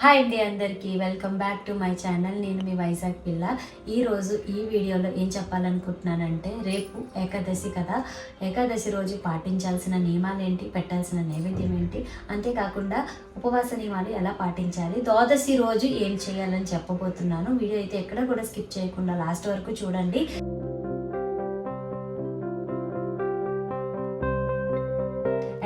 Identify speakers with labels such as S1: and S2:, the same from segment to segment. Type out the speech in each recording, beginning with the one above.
S1: Hi అండి అందరికీ welcome back to my channel. నేను మీ వైజాగ్ పిల్ల. ఈరోజు ఈ వీడియోలో ఏం చెప్పాలనుకుంటున్నానంటే రేపు ఏకాదశి కదా. ఏకాదశి రోజు పాటించాల్సిన నియమాలు ఏంటి? పెట్టాల్సిన నైవేద్యం ఏంటి? అంతేకాకుండా ఉపవాస నియమాలు ఎలా పాటించాలి? ద్వాదశి రోజు ఏం చేయాలని చెప్పబోతున్నాను. వీడియో అయితే ఎక్కడ కూడా స్కిప్ చేయకుండా లాస్ట్ వరకు చూడండి.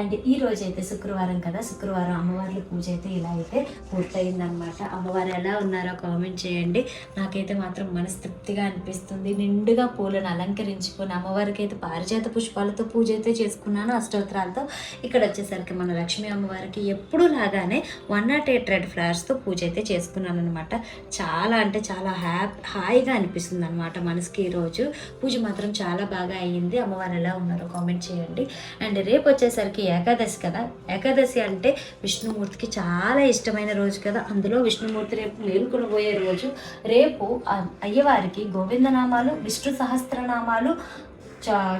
S1: అండ్ ఈ రోజు అయితే శుక్రవారం కదా శుక్రవారం అమ్మవార్ల పూజ అయితే ఇలా అయితే పూర్తయిందనమాట అమ్మవారు ఎలా ఉన్నారో కామెంట్ చేయండి. నాకైతే మాత్రం మనస్తృప్తిగా అనిపిస్తుంది. నిండుగా పూలను అలంకరించుకొని అమ్మవారికి అయితే పారిజాత పుష్పాలతో పూజ అయితే చేసుకున్నాను అష్టోత్తరాలతో. ఇక్కడ వచ్చేసరికి మన లక్ష్మీ అమ్మవారికి ఎప్పుడు లాగానే వన్ నాట్ ఎయిట్ రెడ్ ఫ్లవర్స్తో పూజ అయితే చేసుకున్నాను అనమాట చాలా అంటే చాలా హ్యాపీ హాయిగా అనిపిస్తుంది అనమాట మనసుకి ఈరోజు. పూజ మాత్రం చాలా బాగా అయ్యింది. అమ్మవారు ఎలా ఉన్నారో కామెంట్ చేయండి. అండ్ రేపు వచ్చేసరికి ఏకాదశి కదా? ఏకాదశి అంటే విష్ణుమూర్తికి చాలా ఇష్టమైన రోజు కదా? అందులో విష్ణుమూర్తి రేపు మేలుకొనబోయే రోజు రేపు అయ్యవారికి గోవిందనామాలు విష్ణు సహస్రనామాలు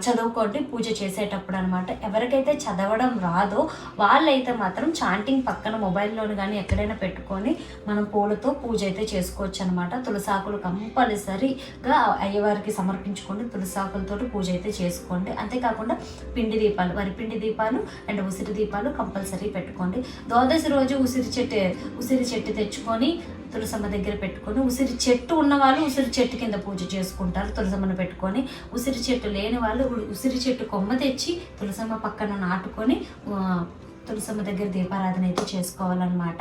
S1: చదువుకోండి పూజ చేసేటప్పుడు అనమాట ఎవరికైతే చదవడం రాదో వాళ్ళైతే మాత్రం చాంటింగ్ పక్కన మొబైల్లోని కానీ ఎక్కడైనా పెట్టుకొని మనం పూలతో పూజ అయితే చేసుకోవచ్చు అనమాట తులసాకులు కంపల్సరీగా అయ్యవారికి సమర్పించుకోండి తులసాకులతో పూజ అయితే చేసుకోండి. అంతేకాకుండా పిండి దీపాలు వరి పిండి దీపాలు అండ్ ఉసిరి దీపాలు కంపల్సరీ పెట్టుకోండి. ద్వాదశి రోజు ఉసిరి చెట్టు ఉసిరి చెట్టు తెచ్చుకొని తులసమ్మ దగ్గర పెట్టుకొని ఉసిరి చెట్టు ఉన్న వాళ్ళు ఉసిరి చెట్టు కింద పూజ చేసుకుంటారు. తులసమ్మను పెట్టుకొని ఉసిరి చెట్టు లేని వాళ్ళు ఉసిరి చెట్టు కొమ్మ తెచ్చి తులసమ్మ పక్కన నాటుకొని తులసమ్మ దగ్గర దీపారాధన అయితే చేసుకోవాలన్నమాట.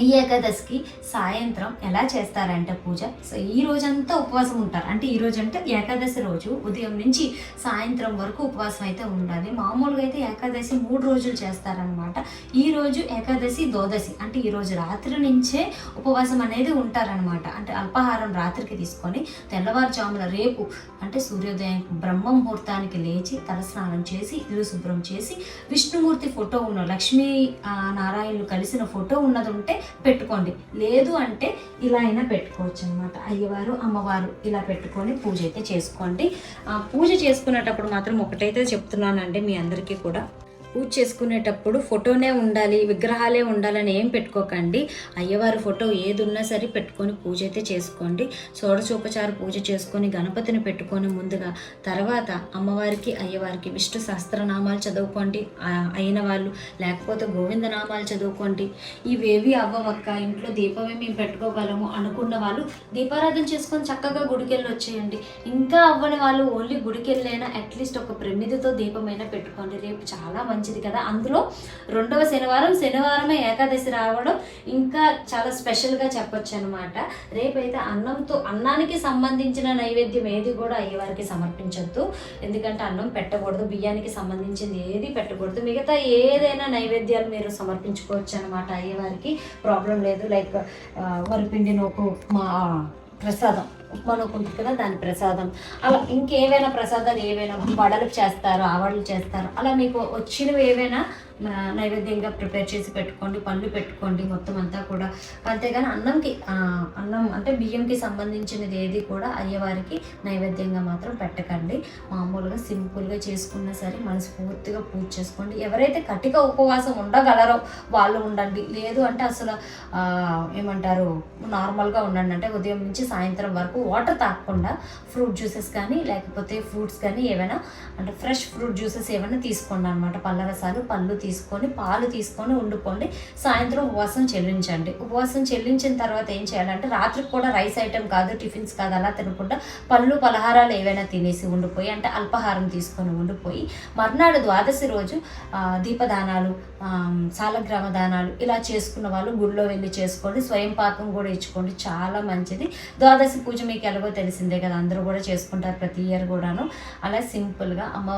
S1: ఈ ఏకాదశికి సాయంత్రం ఎలా చేస్తారంటే పూజ? సో ఈ రోజంతా ఉపవాసం ఉంటారు. అంటే ఈ రోజు అంటే ఏకాదశి రోజు ఉదయం నుంచి సాయంత్రం వరకు ఉపవాసం అయితే ఉండాలి. మామూలుగా అయితే ఏకాదశి మూడు రోజులు చేస్తారనమాట ఈ రోజు ఏకాదశి ద్వాదశి అంటే ఈ రోజు రాత్రి నుంచే ఉపవాసం అనేది ఉంటారనమాట అంటే అల్పాహారం రాత్రికి తీసుకొని తెల్లవారుజామున రేపు అంటే సూర్యోదయం బ్రహ్మ ముహూర్తానికి లేచి తలస్నానం చేసి ఇల్లు శుభ్రం చేసి విష్ణుమూర్తి ఫోటో ఉన్న లక్ష్మీ నారాయణులు కలిసిన ఫోటో ఉన్నది ఉంటే పెట్టుకోండి. లేదు అంటే ఇలా అయినా పెట్టుకోవచ్చు అనమాట అయ్యవారు అమ్మవారు ఇలా పెట్టుకొని పూజ అయితే చేసుకోండి. పూజ చేసుకునేటప్పుడు మాత్రం ఒకటైతే చెప్తున్నానండి మీ అందరికీ కూడా. పూజ చేసుకునేటప్పుడు ఫోటోనే ఉండాలి విగ్రహాలే ఉండాలని ఏం పెట్టుకోకండి. అయ్యవారి ఫోటో ఏది ఉన్నా సరే పెట్టుకొని పూజ అయితే చేసుకోండి. షోడచోపచార పూజ చేసుకొని గణపతిని పెట్టుకొని ముందుగా తర్వాత అమ్మవారికి అయ్యవారికి విష్ణు సహస్రనామాలు చదువుకోండి. అయిన వాళ్ళు లేకపోతే గోవింద నామాలు చదువుకోండి. ఇవేవి అవ్వవక్క. ఇంట్లో దీపమే మేము పెట్టుకోగలము అనుకున్న వాళ్ళు దీపారాధన చేసుకొని చక్కగా గుడికెళ్ళి వచ్చేయండి. ఇంకా అవ్వని వాళ్ళు ఓన్లీ గుడికెళ్ళైనా అట్లీస్ట్ ఒక ప్రమిదితో దీపమైనా పెట్టుకోండి. రేపు చాలా మంది మంచిది కదా. అందులో రెండవ శనివారం శనివారమే ఏకాదశి రావడం ఇంకా చాలా స్పెషల్గా చెప్పొచ్చు అనమాట రేపైతే అన్నంతో అన్నానికి సంబంధించిన నైవేద్యం ఏది కూడా అయ్యవారికి సమర్పించొద్దు. ఎందుకంటే అన్నం పెట్టకూడదు బియ్యానికి సంబంధించింది ఏది పెట్టకూడదు. మిగతా ఏదైనా నైవేద్యాలు మీరు సమర్పించుకోవచ్చు అనమాట అయ్యవారికి. ప్రాబ్లం లేదు. లైక్ వరిపిండి నోకు మా ప్రసాదం. ఉప్మా ఉంటుంది కదా దాని ప్రసాదం. అలా ఇంకేవైనా ప్రసాదాలు ఏవైనా వడలు చేస్తారు ఆవడలు చేస్తారు అలా మీకు వచ్చినవి ఏవైనా నైవేద్యంగా ప్రిపేర్ చేసి పెట్టుకోండి పళ్ళు పెట్టుకోండి మొత్తం అంతా కూడా. అంతేగాని అన్నంకి అన్నం అంటే బియ్యంకి సంబంధించినది ఏది కూడా అయ్యవారికి నైవేద్యంగా మాత్రం పెట్టకండి. మామూలుగా సింపుల్గా చేసుకున్నా సరే మనస్ఫూర్తిగా పూజ చేసుకోండి. ఎవరైతే కటిక ఉపవాసం ఉండగలరో వాళ్ళు ఉండండి. లేదు అంటే అసలు ఏమంటారు నార్మల్గా ఉండండి. అంటే ఉదయం నుంచి సాయంత్రం వరకు వాటర్ తాగకుండా ఫ్రూట్ జ్యూసెస్ కానీ లేకపోతే ఫ్రూట్స్ కానీ ఏమైనా అంటే ఫ్రెష్ ఫ్రూట్ జ్యూసెస్ ఏమైనా తీసుకోండి అనమాట పళ్ళ రసాలు పళ్ళు తీసుకొని పాలు తీసుకొని వండుకోండి. సాయంత్రం ఉపవాసం చెల్లించండి. ఉపవాసం చెల్లించిన తర్వాత ఏం చేయాలంటే రాత్రికి కూడా రైస్ ఐటెం కాదు టిఫిన్స్ కాదు అలా తినకుండా పళ్ళు పలహారాలు ఏవైనా తినేసి ఉండిపోయి అంటే అల్పాహారం తీసుకొని ఉండిపోయి మర్నాడు ద్వాదశి రోజు దీపదానాలు సాలగ్రామ దానాలు ఇలా చేసుకున్న వాళ్ళు గుళ్ళో వెళ్ళి చేసుకోండి. స్వయం పాకం కూడా ఇచ్చుకోండి. చాలా మంచిది. ద్వాదశి పూజ మీకు ఎలాగో తెలిసిందే కదా అందరూ కూడా చేసుకుంటారు ప్రతి ఇయర్ కూడాను. అలా సింపుల్గా అమ్మ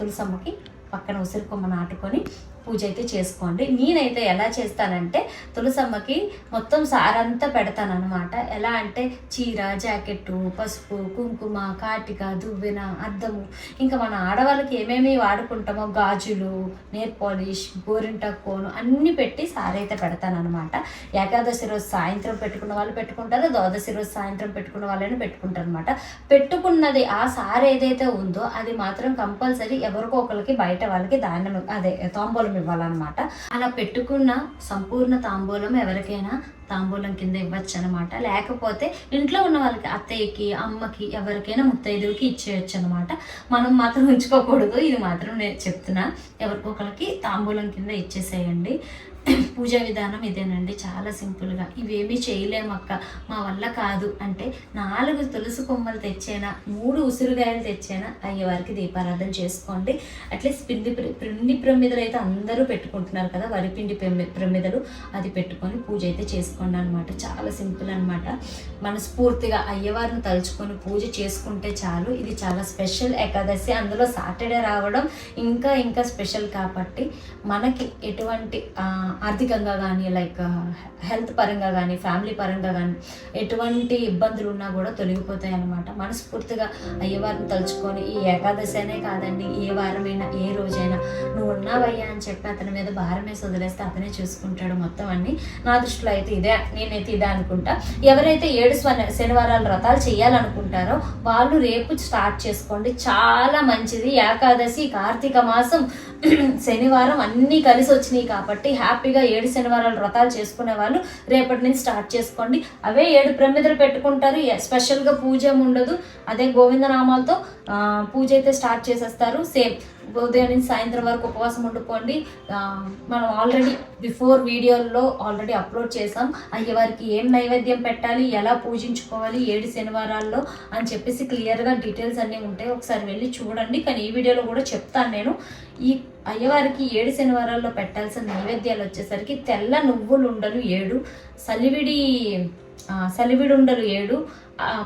S1: తులసమ్మకి పక్కన ఉసిరికొమ్మ నాటుకొని పూజ అయితే చేసుకోండి. నేనైతే ఎలా చేస్తానంటే తులసమ్మకి మొత్తం సారంతా పెడతాననమాట ఎలా అంటే చీర జాకెట్టు పసుపు కుంకుమ కాటిక దువ్వెన అద్దము. ఇంకా మన ఆడవాళ్ళకి ఏమేమి వాడుకుంటామో గాజులు నేర్ పాలిష్ గోరింటాకు కోను అన్నీ పెట్టి సారైతే పెడతానమాట ఏకాదశి రోజు సాయంత్రం పెట్టుకున్న వాళ్ళు పెట్టుకుంటారు. ద్వాదశి రోజు సాయంత్రం పెట్టుకున్న వాళ్ళని పెట్టుకుంటారు అనమాట పెట్టుకున్నది ఆ సారీ ఏదైతే ఉందో అది మాత్రం కంపల్సరీ ఎవరికో ఒకరికి బయట వాళ్ళకి దానం అదే తాంబూలం తాంబూలం ఇవ్వాలన్నమాట. అలా పెట్టుకున్న సంపూర్ణ తాంబూలం ఎవరికైనా తాంబూలం కింద ఇవ్వచ్చు అనమాట లేకపోతే ఇంట్లో ఉన్న వాళ్ళకి అత్తయ్యకి అమ్మకి ఎవరికైనా ముత్తైదులకి ఇచ్చేయచ్చు అనమాట మనం మాత్రం ఉంచుకోకూడదు. ఇది మాత్రం నేను చెప్తున్నా. ఎవరికొకరికి తాంబూలం కింద ఇచ్చేసేయండి. పూజా విధానం ఇదేనండి. చాలా సింపుల్గా. ఇవేమీ చేయలేమక్క. మా వల్ల కాదు. అంటే నాలుగు తులసి కొమ్మలు తెచ్చేనా మూడు ఉసిరిగాయలు తెచ్చేనా అయ్యేవారికి దీపారాధన చేసుకోండి. అట్లీస్ట్ పిండి పిండి ప్రమిదలు అయితే అందరూ పెట్టుకుంటున్నారు కదా. వరిపిండి ప్రమి- ప్రమిదలు అది పెట్టుకొని పూజ అయితే చేసుకోండి అనమాట చాలా సింపుల్ అనమాట మనస్ఫూర్తిగా అయ్యవారిని తలుచుకొని పూజ చేసుకుంటే చాలు. ఇది చాలా స్పెషల్ ఏకాదశి. అందులో సాటర్డే రావడం ఇంకా ఇంకా స్పెషల్ కాబట్టి మనకి ఎటువంటి ఆర్థికంగా కానీ లైక్ హెల్త్ పరంగా కానీ ఫ్యామిలీ పరంగా కానీ ఎటువంటి ఇబ్బందులు ఉన్నా కూడా తొలగిపోతాయి అన్నమాట. మనస్ఫూర్తిగా అయ్యవారిని తలుచుకొని ఈ ఏకాదశి అనే కాదండి ఏ వారమైనా ఏ రోజైనా నువ్వు ఉన్నావయ్యా అని చెప్పి అతని మీద భారం వేసి వదిలేస్తే అతనే చూసుకుంటాడు మొత్తం అన్ని. నా దృష్టిలో అయితే ఇదే నేనైతే ఇదే అనుకుంటా. ఎవరైతే ఏడు శనివారాలు వ్రతాలు చేయాలనుకుంటారో వాళ్ళు రేపు స్టార్ట్ చేసుకోండి. చాలా మంచిది. ఏకాదశి కార్తీక మాసం శనివారం అన్నీ కలిసి వచ్చినాయి కాబట్టి హ్యాపీ హ్యాపీగా ఏడు శనివారాలు వ్రతాలు చేసుకునే వాళ్ళు రేపటి నుంచి స్టార్ట్ చేసుకోండి. అవే ఏడు ప్రమిదలు పెట్టుకుంటారు. ఎ- స్పెషల్గా పూజ ఉండదు. అదే గోవిందనామాలతో పూజ అయితే స్టార్ట్ చేసేస్తారు. సేమ్ ఉదయం నుంచి సాయంత్రం వరకు ఉపవాసం ఉండిపోండి. మనం ఆల్రెడీ బిఫోర్ వీడియోల్లో ఆల్రెడీ అప్లోడ్ చేసాం అయ్యవారికి ఏం నైవేద్యం పెట్టాలి ఎలా పూజించుకోవాలి ఏడు శనివారాల్లో అని చెప్పేసి క్లియర్గా డీటెయిల్స్ అన్నీ ఉంటాయి. ఒకసారి వెళ్ళి చూడండి. కానీ ఈ వీడియోలో కూడా చెప్తాను నేను. ఈ అయ్యవారికి ఏడు శనివారాల్లో పెట్టాల్సిన నైవేద్యాలు వచ్చేసరికి తెల్ల నువ్వులు ఉండలు ఏడు సలివిడి సలివిడుండలు సలివిడి ఉండలు ఏడు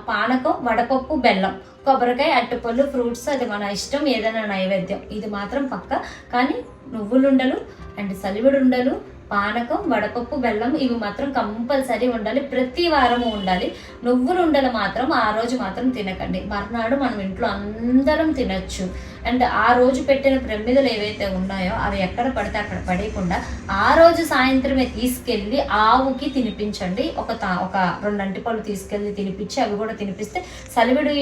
S1: పానకం వడపప్పు బెల్లం కొబ్బరికాయ అట్టుపళ్ళు ఫ్రూట్స్ అది మన ఇష్టం ఏదైనా నైవేద్యం. ఇది మాత్రం పక్క. కానీ నువ్వులుండలు అండ్ సలివిడి ఉండలు పానకం వడపప్పు బెల్లం ఇవి మాత్రం కంపల్సరీ ఉండాలి. ప్రతి వారము ఉండాలి. నువ్వులు ఉండలు మాత్రం ఆ రోజు మాత్రం తినకండి. మర్నాడు మనం ఇంట్లో అందరం తినచ్చు. అండ్ ఆ రోజు పెట్టిన ప్రమిదలు ఏవైతే ఉన్నాయో అవి ఎక్కడ పడితే అక్కడ పడేయకుండా ఆ రోజు సాయంత్రమే తీసుకెళ్ళి ఆవుకి తినిపించండి. ఒక తా ఒక రెండు అంటిపళ్ళు తీసుకెళ్ళి తినిపించి అవి కూడా తినిపిస్తే సలివిడి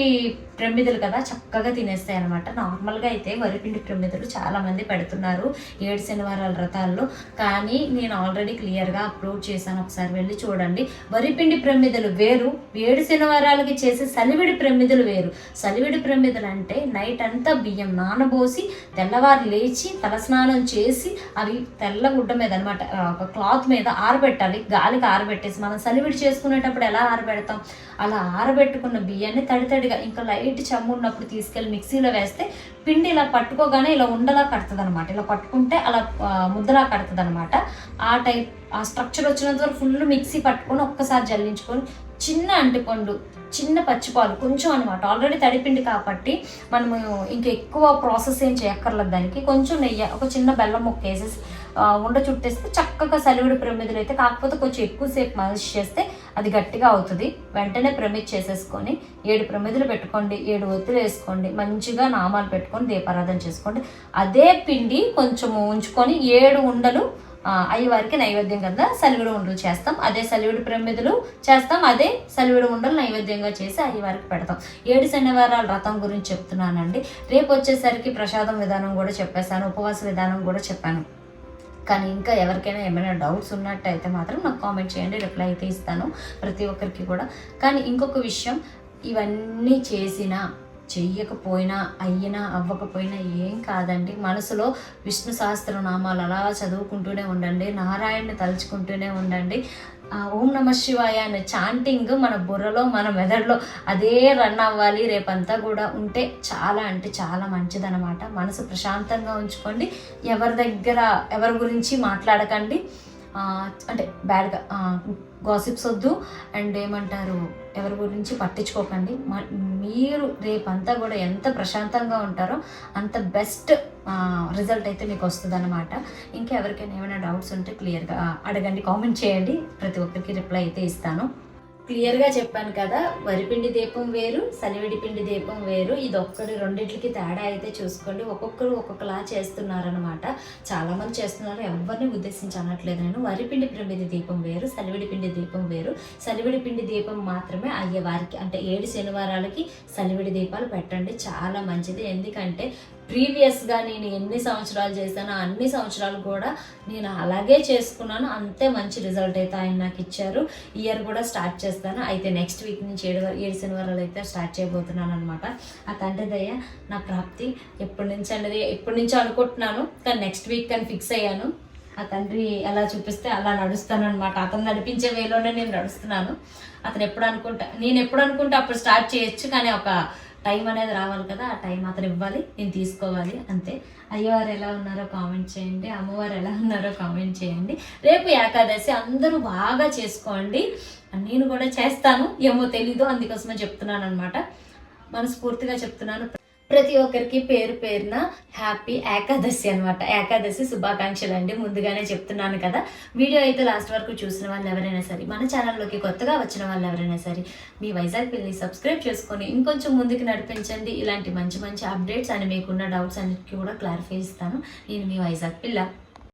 S1: ప్రమిదలు కదా చక్కగా తినేస్తాయి అనమాట నార్మల్గా అయితే వరిపిండి ప్రమిదలు చాలామంది పెడుతున్నారు ఏడు శనివారాల వ్రతాల్లో. కానీ నేను ఆల్రెడీ క్లియర్గా అప్లోడ్ చేశాను. ఒకసారి వెళ్ళి చూడండి. వరిపిండి ప్రమిదలు వేరు. ఏడు శనివారాలకి చేసే సలివిడి ప్రమిదలు వేరు. సలివిడి ప్రమిదలు అంటే నైట్ అంతా బియ్యం నానబోసి తెల్లవారు లేచి తలస్నానం చేసి అవి తెల్ల గుడ్డ మీద అనమాట ఒక క్లాత్ మీద ఆరబెట్టాలి. గాలికి ఆరబెట్టేసి మనం సలివిడి చేసుకునేటప్పుడు ఎలా ఆరబెడతాం? అలా ఆరబెట్టుకున్న బియ్యాన్ని తడి తడిగా ఇంకా లైట్ చమ్మున్నప్పుడు తీసుకెళ్ళి మిక్సీలో వేస్తే పిండి ఇలా పట్టుకోగానే ఇలా ఉండలా కడుతుంది అనమాట ఇలా పట్టుకుంటే అలా ముద్దలా కడుతుంది అనమాట ఆ టైప్ ఆ స్ట్రక్చర్ వచ్చినంత వరకు ఫుల్ మిక్సీ పట్టుకొని ఒక్కసారి జల్లించుకొని చిన్న అంటిపండు చిన్న పచ్చిపాలు కొంచెం అనమాట ఆల్రెడీ తడిపిండి కాబట్టి మనము ఇంకా ఎక్కువ ప్రాసెస్ ఏం చేయక్కర్లేదు దానికి. కొంచెం నెయ్యి ఒక చిన్న బెల్లం ముక్క వేసేసి ఉండ చుట్టేస్తే చక్కగా సలివిడి ప్రమిదలు అయితే కాకపోతే కొంచెం ఎక్కువసేపు మలిష్ చేస్తే అది గట్టిగా అవుతుంది. వెంటనే ప్రమిద్ చేసేసుకొని ఏడు ప్రమిదలు పెట్టుకోండి ఏడు ఒత్తులు వేసుకోండి మంచిగా నామాలు పెట్టుకొని దీపారాధన చేసుకోండి. అదే పిండి కొంచెం ఉంచుకొని ఏడు ఉండలు అయ్యవారికి నైవేద్యం కింద సలివిడి ఉండలు చేస్తాం. అదే సలివిడి ప్రమిదలు చేస్తాం. అదే సలివిడి ఉండలు నైవేద్యంగా చేసి అయ్యవారికి పెడతాం. ఏడు శనివారాల రథం గురించి చెప్తున్నానండి. రేపు వచ్చేసరికి ప్రసాదం విధానం కూడా చెప్పేశాను. ఉపవాస విధానం కూడా చెప్పాను. కానీ ఇంకా ఎవరికైనా ఏమైనా డౌట్స్ ఉన్నట్టయితే మాత్రం నాకు కామెంట్ చేయండి. రిప్లై అయితే ఇస్తాను ప్రతి ఒక్కరికి కూడా. కానీ ఇంకొక విషయం ఇవన్నీ చేసినా చెయ్యకపోయినా అయ్యినా అవ్వకపోయినా ఏం కాదండి. మనసులో విష్ణు సహస్రనామాలు అలా చదువుకుంటూనే ఉండండి నారాయణని తలుచుకుంటూనే ఉండండి. ఓం నమ శివాయ అనే చాంటింగ్ మన బుర్రలో మన మెదడులో అదే రన్ అవ్వాలి. రేపంతా కూడా ఉంటే చాలా అంటే చాలా మంచిదన్నమాట. మనసు ప్రశాంతంగా ఉంచుకోండి. ఎవరి దగ్గర ఎవరి గురించి మాట్లాడకండి. అంటే బ్యాడ్గా గాసిప్స్ వద్దు. అండ్ ఏమంటారు ఎవరి గురించి పట్టించుకోకండి. మ- మీరు రేపంతా కూడా ఎంత ప్రశాంతంగా ఉంటారో అంత బెస్ట్ రిజల్ట్ అయితే మీకు వస్తుంది అనమాట ఇంకా ఎవరికైనా ఏమైనా డౌట్స్ ఉంటే క్లియర్గా అడగండి కామెంట్ చేయండి. ప్రతి ఒక్కరికి రిప్లై అయితే ఇస్తాను. క్లియర్గా చెప్పాను కదా వరిపిండి దీపం వేరు సలివిడి పిండి దీపం వేరు ఇది ఒక్కటి రెండింటికి తేడా అయితే చూసుకోండి. ఒక్కొక్కరు ఒక్కొక్కలా చేస్తున్నారనమాట చాలామంది చేస్తున్నారు ఎవరిని ఉద్దేశించి అనట్లేదు నేను. వరిపిండి ప్రమిది దీపం వేరు సలివిడి పిండి దీపం వేరు. సలివిడి పిండి దీపం మాత్రమే అయ్యే వారికి అంటే ఏడు శనివారాలకి సలివిడి దీపాలు పెట్టండి. చాలా మంచిది. ఎందుకంటే ప్రీవియస్గా నేను ఎన్ని సంవత్సరాలు చేశానో అన్ని సంవత్సరాలు కూడా నేను అలాగే చేసుకున్నాను. అంతే మంచి రిజల్ట్ అయితే ఆయన నాకు ఇచ్చారు. ఇయర్ కూడా స్టార్ట్ చేస్తాను. అయితే నెక్స్ట్ వీక్ నుంచి ఏడు ఏడు శనివారాలు అయితే స్టార్ట్ చేయబోతున్నాను అనమాట ఆ తండ్రి దయ నా ప్రాప్తి ఎప్పటి నుంచి అనేది ఎప్పటి నుంచో అనుకుంటున్నాను. కానీ నెక్స్ట్ వీక్ కానీ ఫిక్స్ అయ్యాను. ఆ తండ్రి ఎలా చూపిస్తే అలా నడుస్తాను అనమాట అతను నడిపించే వేలోనే నేను నడుస్తున్నాను. అతను ఎప్పుడు అనుకుంటా నేను ఎప్పుడు అనుకుంటే అప్పుడు స్టార్ట్ చేయొచ్చు. కానీ ఒక టైం అనేది రావాలి కదా ఆ టైం మాత్రం ఇవ్వాలి నేను తీసుకోవాలి అంతే. అయ్యవారు ఎలా ఉన్నారో కామెంట్ చేయండి అమ్మవారు ఎలా ఉన్నారో కామెంట్ చేయండి. రేపు ఏకాదశి అందరూ బాగా చేసుకోండి. నేను కూడా చేస్తాను ఏమో తెలీదు అందుకోసమే చెప్తున్నాను అనమాట మనస్ఫూర్తిగా చెప్తున్నాను. ప్రతి ఒక్కరికి పేరు పేరున హ్యాపీ ఏకాదశి అనమాట ఏకాదశి శుభాకాంక్షలు అండి. ముందుగానే చెప్తున్నాను కదా వీడియో అయితే లాస్ట్ వరకు చూసిన వాళ్ళు ఎవరైనా సరే మన ఛానల్లోకి కొత్తగా వచ్చిన వాళ్ళు ఎవరైనా సరే మీ వైజాగ్ పిల్లని సబ్స్క్రైబ్ చేసుకొని ఇంకొంచెం ముందుకు నడిపించండి. ఇలాంటి మంచి మంచి అప్డేట్స్ అని మీకున్న డౌట్స్ అన్నిటికీ కూడా క్లారిఫై ఇస్తాను నేను మీ వైజాగ్ పిల్ల.